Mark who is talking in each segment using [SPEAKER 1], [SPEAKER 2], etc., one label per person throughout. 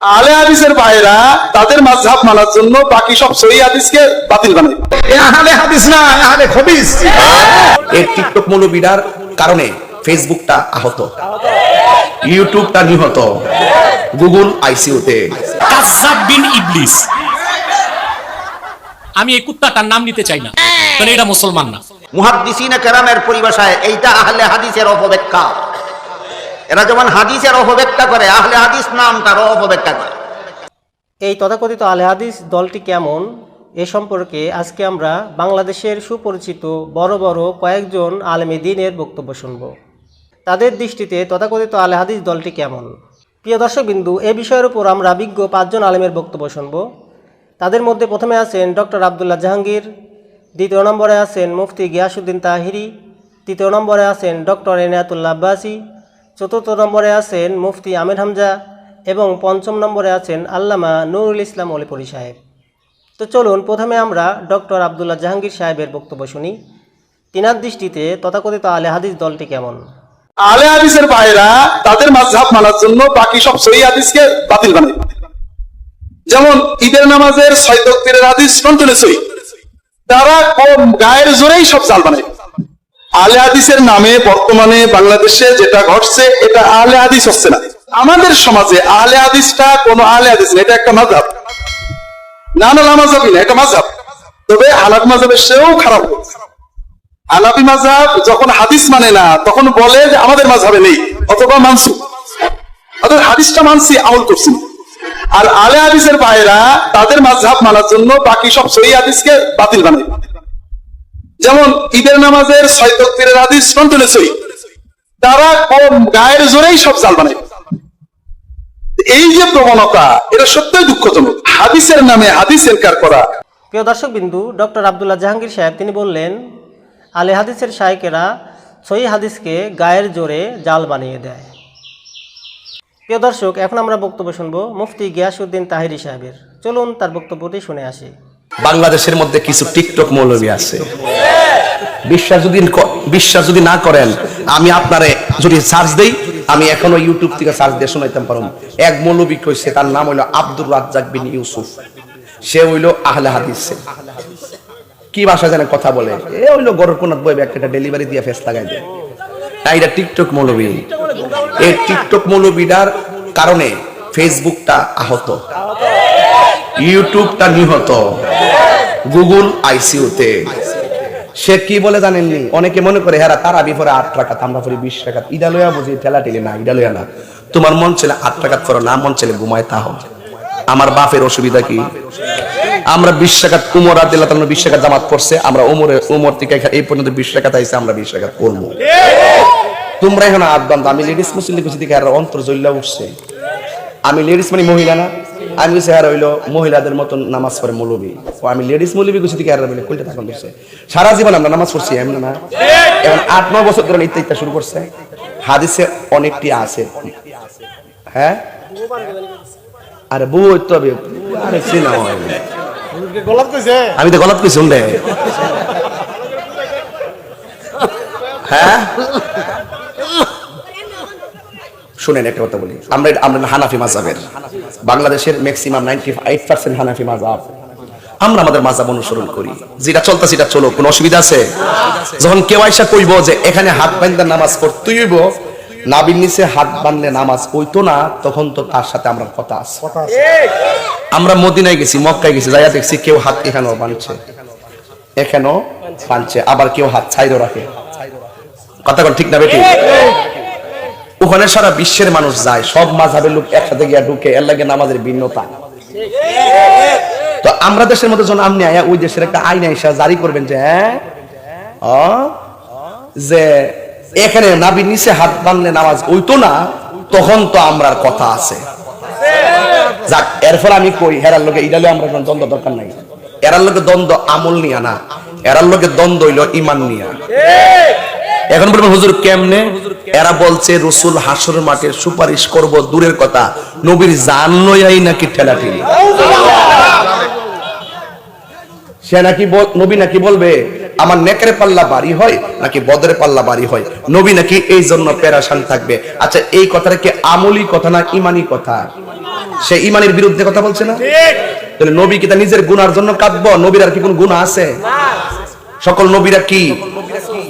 [SPEAKER 1] আলে হাদিসের ভাইরা তাদের মাঝহাব মানার জন্য বাকি সব সহি হাদিসকে বাতিল বানায়।
[SPEAKER 2] আহলে হাদিস না আহলে খবিস।
[SPEAKER 3] এই টিকটক মৌলবিদার কারণে ফেসবুকটা আহত। ইউটিউবটা নিহত। গুগল আইসিউতে।
[SPEAKER 4] কাজ্জাব বিন ইবলিস। আমি এই কুত্তাটার নাম নিতে চাই না কারণ এটা মুসলমান না।
[SPEAKER 5] মুহাদ্দিসিন কেরামের পরিভাষায় এইটা আহলে হাদিসের অপব্যাখ্যা। এরা যেমন হাদিসের অপব্যাখ্যা করে, আহলে হাদিস নামটারও অপব্যাখ্যা করে।
[SPEAKER 6] এই তথাকথিত আলে হাদিস দলটি কেমন? এ সম্পর্কে আজকে আমরা বাংলাদেশের সুপরিচিত বড় বড় কয়েকজন আলেমে দিনের বক্তব্য শুনব। তাদের দৃষ্টিতে তথাকথিত আলে হাদিস দলটি কেমন? প্রিয় দর্শকবিন্দু, এ বিষয়ের উপর আমরা বিজ্ঞ পাঁচজন আলেমের বক্তব্য শুনব। তাদের মধ্যে প্রথমে আছেন ডক্টর আবদুল্লাহ জাহাঙ্গীর, দ্বিতীয় নম্বরে আছেন মুফতি গিয়াসুদ্দিন তাহিরি, তৃতীয় নম্বরে আছেন ডক্টর এনায়াতুল্লাহ আব্বাসি চতুর্থ নম্বরে আছেন মুফতি আমির হামজা এবং পঞ্চম নম্বরে আছেন আল্লামা নুরুল ইসলাম অলিপুরি সাহেব। তো চলুন প্রথমে আমরা ডক্টর আবদুল্লাহ জাহাঙ্গীর সাহেবের বক্তব্য শুনি। তিনার দৃষ্টিতে তথাকথিত আলে হাদিস দলটি কেমন?
[SPEAKER 1] আলে হাদিসের ভাইরা তাদের মাঝহাব মানার জন্য বাকি সব সহি হাদিসকে বাতিল বানায়। যেমন ঈদের নামাজের ছয় তকবীরের হাদিস কন্টনে সহি। তারা গায়ের জোরেই সব জাল বানায়। আলে হাদিসের নামে বর্তমানে বাংলাদেশে যেটা ঘটছে, এটা আলে হাদিস হচ্ছে না। আমাদের সমাজে আলে হাদিসটা কোনো আলে হাদিস না, এটা একটা মাঝহাব না না মাঝহাবই না, এটা মাঝহাব তবে হানাফি মাঝহাবের সেও খারাপ হানাফি মাযহাব যখন হাদিস মানে না, তখন বলে যে আমাদের মাযহাবে নেই, অথবা মানসু অর্থাৎ হাদিসটা মানছি আমল করছি আর আলে হাদিসের ভাইরা তাদের মাযহাব মানার জন্য বাকি সব সহি হাদিসকে বাতিল বানায়। যেমন ঈদের নামাজের ছয় তকবীরের হাদিস কন্টনে সহি তারা কম গায়ের জোরেই সব জাল বানায়। এই যে প্রবণতা এটা সত্যই দুঃখজনক। হাদিসের নামে হাদিস এনকার করা।
[SPEAKER 6] প্রিয় দর্শকবিন্দু ডক্টর আবদুল্লাহ জাহাঙ্গীর সাহেব তিনি বললেন আলে হাদিসের শায়কেরা সহি হাদিসকে গায়ের জোরে জাল বানিয়ে দেয়। প্রিয় দর্শক এখন আমরা বক্তব্য শুনব মুফতি গিয়াসুদ্দিন তাহিরি সাহেবের। চলুন তার বক্তব্যটি শুনে আসি।
[SPEAKER 3] বাংলাদেশের মধ্যে কিছু টিকটক মৌলবী আছে। বিশ্বাস যদি বিশ্বাস যদি না করেন, আমি আপনারে যদি সার্চ দেই, আমি এখনও ইউটিউব থেকে সার্চ দিয়ে শোনাইতাম পারুম। এক মৌলবী কইছে, তার নাম হইল আব্দুর রাজ্জাক বিন ইউসুফ। সে হইল আহলে হাদিস। কি ভাষা জানে কথা বলে? এ হইল গরকুনাথ বই একটা ডেলিভারি দিয়ে ফেস লাগাই দেয়। এটা টিকটক মৌলবী। এই টিকটক মৌলবীটার কারণে ফেসবুকটা আহত। ইউটিউবটা নিহত। গুগল আইসিউতে সে কি বলে জানেননি? অনেকে মনে করে, হেরা, তারা বিফরে আট টাকা আমরা পরে বিশ টাকা ইডা লইয়া বুঝি, ঠেলা ঠেলি না, ইডা লইয়া না। তোমার মন ছেলে আট টাকা পরে না মন ছেলে ঘুমায় তাহ আমার বাপের অসুবিধা কি? আমরা বিশ টাকা উমর আদিল্লাহ তাআলা বিশ টাকা জামাত করছে আমরা উমরে, উমর থেকে এই পর্যন্ত বিশ টাকা তাইছে আমরা বিশ টাকা করব তোমরা এখন আদবান আমি লেডিস মুসলিম কিছু অন্তর জ্বল্লা উঠছে। আমি লেডিস মানে মহিলা না। আমি আর হইল মহিলাদের মতন নামাজ পড়ে মৌলবী। ও আমি লেডিস মৌলবী কিছু থেকে আর বলে কোনটা থাকুন করছে। সারা জীবন আমরা নামাজ পড়ছি, এমন না। এখন আট, নয় বছর ধরে ইত্যা ইত্যা শুরু করছে। হাদিসে অনেকটি আছে। হ্যাঁ? আরে বউ তো আরে হয় না। আমি তো গলত কইছি শুনলে হ্যাঁ? শুনেন একটা কথা বলি। আমরা আমরা হানাফি মাযহাবের। বাংলাদেশের ম্যাক্সিমাম নাইনটি এইট পার্সেন্ট হানাফি মাযহাব। আমরা আমাদের মাযহাব অনুসরণ করি। যেটা চলতে সেটা চলো কোনো অসুবিধা আছে? যখন কেউ আইসা কইব যে এখানে হাত বান্ধা নামাজ পড়তেই হইব। নাবির নিচে হাত বাঁধলে নামাজ না তখন তো তার সাথে আমরা কথা আছে। আমরা মদিনায় গেছি মক্কায় গেছি যাইয়া দেখছি কেউ হাত এখানেও বাঁধছে। এখানেও বাঁধছে আবার কেউ হাত ছাইরও রাখে। কথা ঠিক না বেটি? ওখানে সারা বিশ্বের মানুষ যায়, সব মাঝাবের লোক একসাথে গিয়া ঢুকে, এর লাগে নামাজের ভিন্নতা। তো আমরা দেশের মধ্যে যখন আপনি আয়া, ওই দেশের একটা আইন আইসা জারি করবেন যে হ্যাঁ? যে এখানে নাবির নিচে হাত বাঁধলে নামাজ ওইতো না, তখন তো আমরার কথা আছে। যাক, এরপর আমি কই, হেরার লোকে ইডালে আমরা কোনো দ্বন্দ্ব দরকার নাই। এরার লোকে দ্বন্দ্ব আমল নিয়া না, এরার লোকে দ্বন্দ্ব হইল ইমান নিয়া। এখন বলবেন, হুজুর, কেমনে? এরা বলছে, রসুল হাসরের মাঠে সুপারিশ করব, দূরের কথা। নবীর জান লইয়াই নাকি ঠেলা সে নাকি নবী নাকি বলবে, আমার নেকের পাল্লা বাড়ি হয় নাকি বদরের পাল্লা বাড়ি হয়? নবী নাকি এই জন্য পেরাশান থাকবে। আচ্ছা এই কথাটা কি আমলি কথা না ইমানি কথা? সে ইমানের বিরুদ্ধে কথা বলছে না? তাহলে নবী কি তা নিজের গুনার জন্য কাঁদব? নবীর আর কি কোন গুণা আছে? সকল নবীরা কি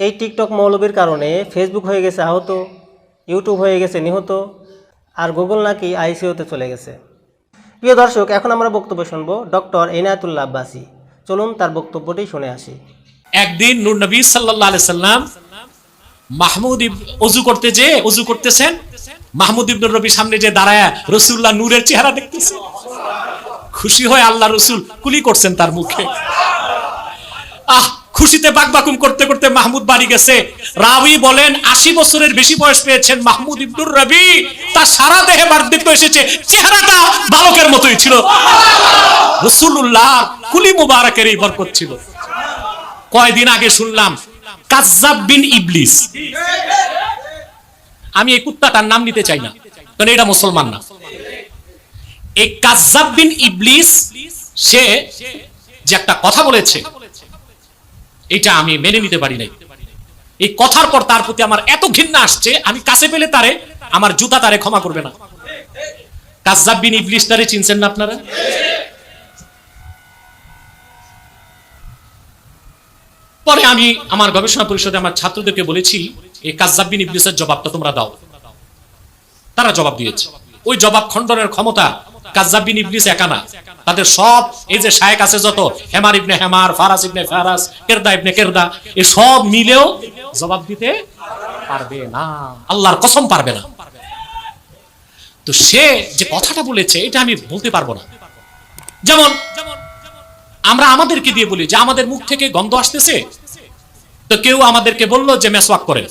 [SPEAKER 6] এই টিকটক মৌলবীর কারণে ফেসবুক হয়ে গেছে আহত ইউটিউব হয়ে গেছে নিহত, আর গুগল নাকি আইসিওতে চলে গেছে। প্রিয় দর্শক, এখন আমরা বক্তব্য শুনব ডক্টর এনায়াতুল্লাহ আব্বাসি। চলুন তার বক্তব্যটি শুনে আসি।
[SPEAKER 4] একদিন নূর নবী আলাইহি সাল্লাম মাহমুদ অজু করতে যে অজু করতেছেন, মাহমুদ ইবনুর রবির সামনে যে দাঁড়ায় রসুল্লাহ নূরের চেহারা দেখতেছে। খুশি হয়ে আল্লাহ রসুল কুলি করছেন তার মুখে। আহ খুশিতে বাকবাকুম করতে করতে মাহমুদ বাড়ি গেছে। রাবি বলেন, আশি বছরের বেশি বয়স পেয়েছেন মাহমুদ ইবনুর রবি। তার সারা দেহে বার্ধক্য এসেছে, চেহারাটা বালকের মতোই ছিল। রসুল্লাহ কুলি মুবারকের এই বরকত ছিল। কয়দিন আগে শুনলাম, কাজ্জাব বিন ইবলিস। আমি এই কুত্তাটার নাম নিতে চাই না, কারণ এটা মুসলমান না। এই কাজ্জাব বিন ইবলিস, সে যে একটা কথা বলেছে এটা আমি মেনে নিতে পারি নাই। এই কথার পর তার প্রতি আমার এত ঘৃণা আসছে, আমি কাছে পেলে তারে, আমার জুতা তারে ক্ষমা করবে না। কাজ্জাব বিন ইবলিস তারে চিনছেন না আপনারা? পরে আমি আমার গবেষণা পরিষদে আমার ছাত্রদেরকে বলেছি এই কাজ্জাবিন ইবলিসের জবাবটা তোমরা দাও। তারা জবাব দিয়েছে। ওই জবাব খণ্ডনের ক্ষমতা কাজ্জাবিন ইবলিস একা না। তাদের সব, এই যে শায়েক আছে যত, হেমার ইবনে হেমার, ফারাস ইবনে ফারাস, কেরদা ইবনে কেরদা, এই সব মিলেও জবাব দিতে পারবে না। আল্লাহর কসম পারবে না। তো সে যে কথাটা বলেছে, এটা আমি বলতে পারব না। যেমন, আমরা আমাদেরকে দিয়ে বলি যে, আমাদের মুখ থেকে গন্ধ আসতেছে। তো কেউ আমাদেরকে বলল যে, মেসওয়াক করেন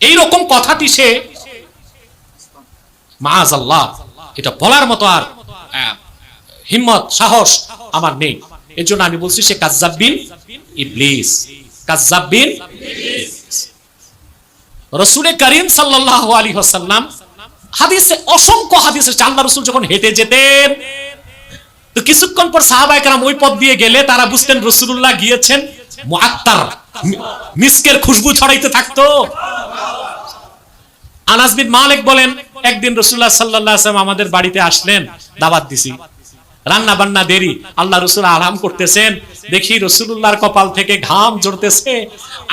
[SPEAKER 4] এই রকম কথাটি সে মাজ আল্লাহ এটা বলার মতো আর হিম্মত, সাহস আমার নেই। এর জন্য আমি বলছি, সে কাজ্জাবিন ইবলিস। রসুলে করিম সাল্লাল্লাহু আলাইহি ওয়াসাল্লাম হাদিসে অসংখ্য হাদিসে রসুল যখন হেঁটে যেতেন, তো কিছুক্ষণ পর ওই পথ দিয়ে গেলে তারা বুঝতেন রসুল্লাহ গিয়েছেন মুআত্তার, মি- খুশবু ছড়াইতে থাকতো। আনাস বিন মালিক বলেন, একদিন রসুল্লাহ ওয়াসাল্লাম আমাদের বাড়িতে আসলেন, দাওয়াত দিছি। রান্না বান্না দেরি। আল্লাহ রসুল আরাম করতেছেন। দেখি রসুল্লাহর কপাল থেকে ঘাম জড়তেছে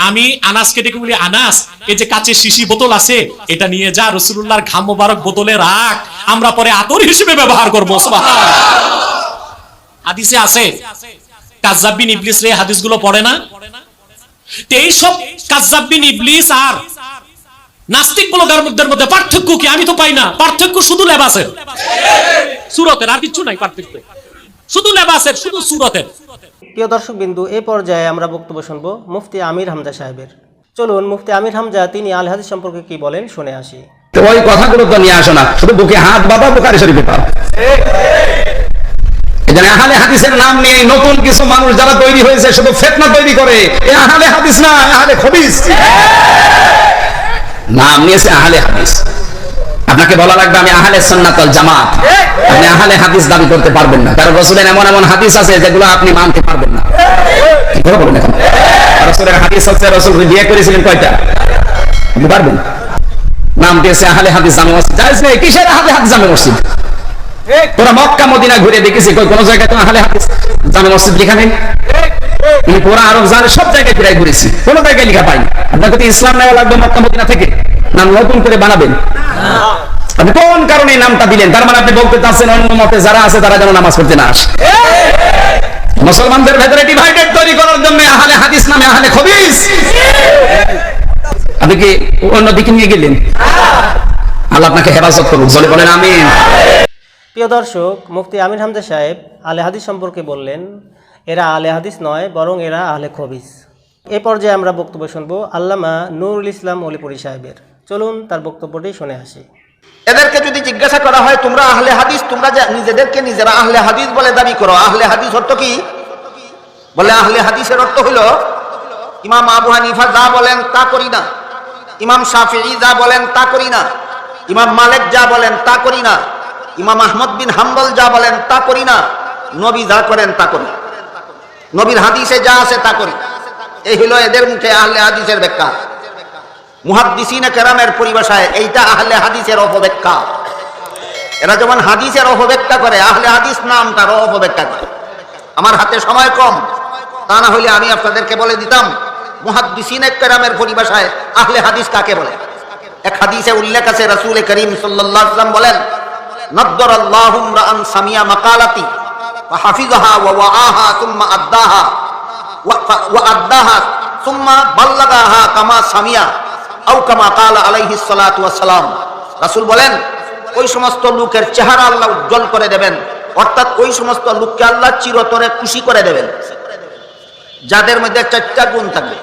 [SPEAKER 4] আমি আনাসকে ডেকে বলি, আনাস, এই যে কাচের শিশি বোতল আছে, এটা নিয়ে যা রসুল্লাহর ঘাম মোবারক বোতলে রাখ। আমরা পরে আতর হিসেবে ব্যবহার করব। হাদিসে আছে কাজ্জাবিন ইবলিস রে হাদিসগুলো পড়ে না? এইসব কাজ্জাবিন ইবলিস আর নাস্তিক বলদের মধ্যে পার্থক্য কি? আমি তো পাই না। পার্থক্য শুধু লেবাসের। সুরতের আর কিছু নাই পার্থক্য। শুধু লেবাসের শুধু সুরতের।
[SPEAKER 6] প্রিয় দর্শক বিন্দু এই পর্যায়ে আমরা বক্তব্য শুনব মুফতি আমির হামজা সাহেবের। চলুন মুফতি আমির হামজা তিনি আল হাদিস সম্পর্কে কি বলেন শুনে আসি।
[SPEAKER 2] তো ওই কথাগুলো তো নিয়ে আসো না। শুধু বুকে হাত বাবা বুখারি শরীফে পাও আহলে হাদিসের নাম নিয়ে নতুন কিছু মানুষ যারা তৈরি হয়েছে শুধু ফেতনা তৈরি করে। এ আহলে হাদিস না আহলে খবিস। নাম হাদিস। আপনাকে বলা লাগবে আমি জামাত। আপনি হাদিস দাবি করতে পারবেন না। কারণ রসুলের এমন এমন হাদিস আছে যেগুলো আপনি মানতে পারবেন না। কি করে বলুন এখন? রসুলের হাদিস রসুল বিয়ে করেছিলেন কয়টা? আপনি পারবেন? নাম দিয়েছে হাদিস জামে মসজিদ। জানিস না কিসের হাদিস জামে মসজিদ? তোরা মক্কা, মদিনা ঘুরে দেখেছি কোন জায়গায় তো আহলে হাদিস জামে মসজিদ লেখা নেই তুমি পুরা আরব জানে সব জায়গায় ঘুরে ঘুরেছি। কোন জায়গায় লেখা পাইনি। আপনাকে তো ইসলাম নেওয়া লাগবে মক্কা, মদিনা থেকে নাম নতুন করে বানাবেন। আপনি কোন কারণে নামটা দিলেন? তার মানে আপনি বলতে চাচ্ছেন, অন্য মতে যারা আছে তারা যেন নামাজ পড়তে না আসে। মুসলমানদের ভেতরে ডিভাইডেড তৈরি করার জন্য আহলে হাদিস নামে আহলে খবিস। আপনি কি অন্য দিকে নিয়ে গেলেন? আল্লাহ আপনাকে হেফাজত করুন বলে বলেন আমিন।
[SPEAKER 6] প্রিয় দর্শক, মুফতি আমির হামজা সাহেব আলে হাদিস সম্পর্কে বললেন এরা আলে হাদিস নয়, বরং এরা আহলে খবিস। এ পর্যায়ে আমরা বক্তব্য শুনব আল্লামা নুরুল ইসলাম অলিপুরি সাহেবের। চলুন তার বক্তব্যটি শুনে আসি।
[SPEAKER 5] এদেরকে যদি জিজ্ঞাসা করা হয়, তোমরা আহলে হাদিস? তোমরা নিজেদেরকে নিজেরা আহলে হাদিস বলে দাবি করো। আহলে হাদিস অর্থ কি? বলে, আহলে হাদিসের অর্থ হলো ইমাম আবু হানিফা যা বলেন তা করি না। ইমাম শাফিঈ যা বলেন তা করি না। ইমাম মালিক যা বলেন তা করি না। ইমাম আহমদ বিন হাম্বল যা বলেন তা করি না। নবী যা করেন তা করি নবীর হাদিসে যা আছে তা করি। এই হলো এদের মুখে আহলে হাদিসের ব্যাখ্যা। মুহাদ্দিসিনে কেরামের পরিভাষায় এইটা আহলে হাদিসের অপব্যাখ্যা। এরা যেমন হাদিসের অপব্যাখ্যা করে, আহলে হাদিস নাম নামটারও অপব্যাখ্যা করে। আমার হাতে সময় কম, তা না হইলে আমি আপনাদেরকে বলে দিতাম, মুহাদ্দিসিনে কেরামের পরিভাষায় আহলে হাদিস কাকে বলে? এক হাদিসে উল্লেখ আছে, রাসূল করিম সাল্লাল্লাহু আলাইহি ওয়াসাল্লাম বলেন নদ্দর আল্লাহুম সামিয়া মাকালাতি। ওয়াআহা সুম্মা আদ্দাহা ওয়া- ওয়া আদ্দাহা সুম্মা কামা সামিয়া কামা কালা আলাইহি সালাতু ওয়াসসালাম। রাসূল বলেন, ওই সমস্ত লোকের চেহারা আল্লাহ উজ্জ্বল করে দেবেন, অর্থাৎ ওই সমস্ত লোককে আল্লাহ চিরতরে খুশি করে দেবেন। যাদের মধ্যে চারটা গুণ থাকবে।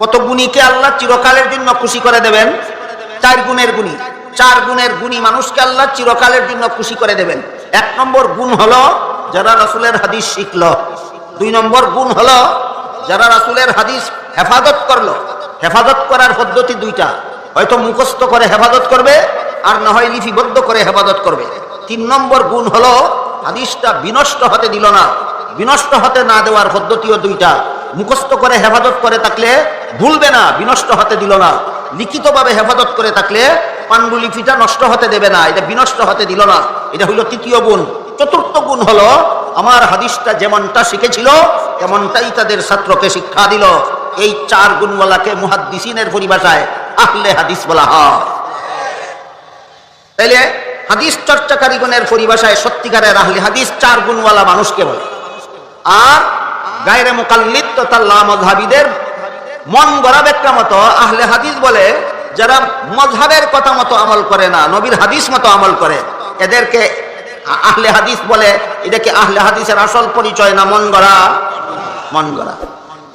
[SPEAKER 5] কত গুণীকে আল্লাহ চিরকালের জন্য খুশি করে দেবেন? চার গুণের গুণী। চার গুণের গুণী মানুষকে আল্লাহ চিরকালের জন্য খুশি করে দেবেন। এক নম্বর গুণ হলো যারা রাসূলের হাদিস শিখল। দুই নম্বর গুণ হলো, যারা রাসূলের হাদিস হেফাজত করল, হেফাজত করার পদ্ধতি দুইটা। হয়তো মুখস্থ করে হেফাজত করবে, আর না হয় লিপিবদ্ধ করে হেফাজত করবে। তিন নম্বর গুণ হলো, হাদিসটা বিনষ্ট হতে দিল না। বিনষ্ট হতে না দেওয়ার পদ্ধতিও দুইটা। মুখস্থ করে হেফাজত করে থাকলে ভুলবে না, বিনষ্ট হতে দিল না। লিখিতভাবে হেফাজত করে থাকলে পাণ্ডুলিপিটা নষ্ট হতে দেবে না, এটা বিনষ্ট হতে দিল না। এটা হইল তৃতীয় গুণ। চতুর্থ গুণ হলো, আমার হাদিসটা যেমনটা শিখেছিল, তেমনটাই তাদের ছাত্রকে শিক্ষা দিল। এই চার গুণওয়ালাকে মুহাদ্দিসিনের পরিভাষায় আহলে হাদিস বলা হয়। তাইলে হাদিস চর্চাকারীগণের পরিভাষায় সত্যিকারের আহলে হাদিস চার গুণওয়ালা মানুষকে বলে। আর গায়রে মোকাল্লিদ তথা লামধাবিদের মন গড়া ব্যাখ্যা মতো আহলে হাদিস বলে, যারা মজহাবের কথা মতো আমল করে না, নবীর হাদিস মতো আমল করে, এদেরকে আহলে হাদিস বলে এটাকে আহলে হাদিসের আসল পরিচয় না মন গড়া? মন গড়া।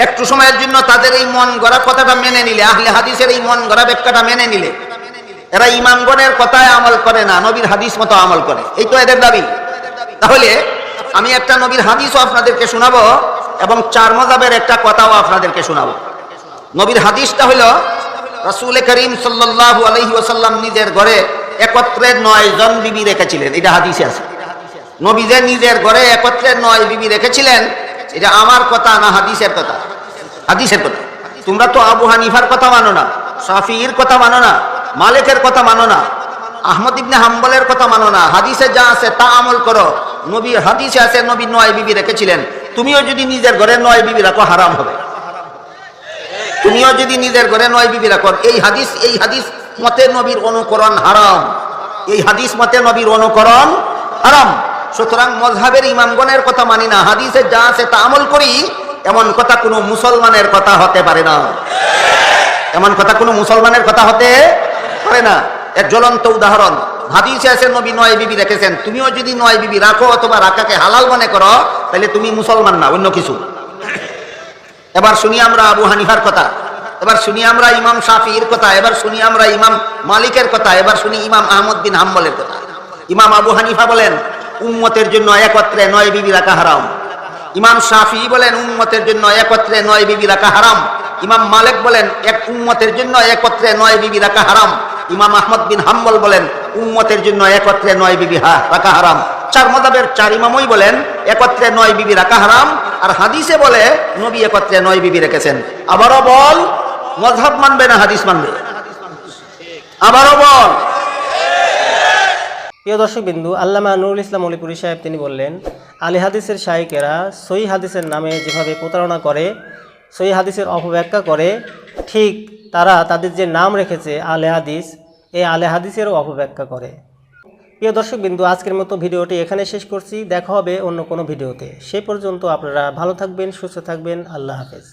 [SPEAKER 5] একটু সময়ের জন্য তাদের এই মন গড়া কথাটা মেনে নিলে, আহলে হাদিসের এই মন গড়া ব্যাখ্যাটা মেনে নিলে, এরা ইমামগণের কথায় আমল করে না, নবীর হাদিস মতো আমল করে। এই তো এদের দাবি। তাহলে আমি একটা নবীর হাদিসও আপনাদেরকে শোনাবো এবং চার মজাবের একটা কথাও আপনাদেরকে শোনাবো। নবীর হাদিসটা হলো, রাসূল করিম সাল্লাল্লাহু আলাইহি ওয়াসাল্লাম নিজের ঘরে একত্রে নয় জন বিবি রেখেছিলেন, এটা হাদিসে আছে। নবী যে নিজের ঘরে একত্রে নয় বিবি রেখেছিলেন, এটা আমার কথা না হাদিসের কথা? হাদিসের কথা। তোমরা তো আবু হানিফার কথা মানো না শাফির কথা মানো না, মালিকের কথা মানো না, আহমদ ইবনে হাম্বলের কথা মানো না। হাদিসে যা আছে তা আমল করো। নবী হাদিসে আছে, নবী নয় বিবি রেখেছিলেন। তুমিও যদি নিজের ঘরে নয় বিবি রাখো, হারাম হবে। তুমিও যদি নিজের ঘরে নয় বিবি রাখো, এই হাদিস এই হাদিস মতে নবীর অনুকরণ হারাম। এই হাদিস মতে নবীর অনুকরণ হারাম। সুতরাং মজহাবের ইমামগণের কথা মানি না। হাদিসে যা আছে তা আমল করি, এমন কথা কোনো মুসলমানের কথা হতে পারে না। এমন কথা কোনো মুসলমানের কথা হতে পারে না। এক জ্বলন্ত উদাহরণ। হাদিসে আছে, নবী নয় বিবি রেখেছেন। তুমিও যদি নয় বিবি রাখো অথবা রাখাকে হালাল মনে করো, তাহলে তুমি মুসলমান না, অন্য কিছু। এবার শুনি আমরা আবু হানিফার কথা। এবার শুনি আমরা ইমাম শাফির কথা, এবার শুনি আমরা ইমাম মালিকের কথা, এবার শুনি ইমাম আহমদ বিন হাম্বলের কথা। ইমাম আবু হানিফা বলেন, উম্মতের জন্য একত্রে নয় বিবি রাখা হারাম। ইমাম শাফি বলেন, উম্মতের জন্য একত্রে নয় বিবি রাখা হারাম। ইমাম মালিক বলেন, এক উম্মতের জন্য একত্রে নয় বিবি রাখা হারাম। ইমাম আহমদ বিন হাম্বল বলেন, উম্মতের জন্য একত্রে নয় বিবি রাখা হারাম। চার মদাবের চার ইমামই বলেন, একত্রে নয় বিবি রাখা হারাম। আর হাদিসে বলে, নবী একত্রে নয় বিবি রেখেছেন। আবারও বল মজহাব মানবে না, হাদিস মানবে? আবারও বল।
[SPEAKER 6] প্রিয় দর্শক বিন্দু, আল্লামা নুরুল ইসলাম অলিপুরি সাহেব তিনি বললেন, আলী হাদিসের শাইকেরা সই হাদিসের নামে যেভাবে প্রতারণা করে সই হাদিসের অপব্যাখ্যা করে, ঠিক তারা তাদের যে নাম রেখেছে, আলে হাদিস, এই আলে হাদিসেরও অপব্যাখ্যা করে। প্রিয় দর্শক বিন্দু, আজকের মতো ভিডিওটি এখানে শেষ করছি। দেখা হবে অন্য কোনো ভিডিওতে। সেই পর্যন্ত আপনারা ভালো থাকবেন, সুস্থ থাকবেন। আল্লাহ হাফেজ।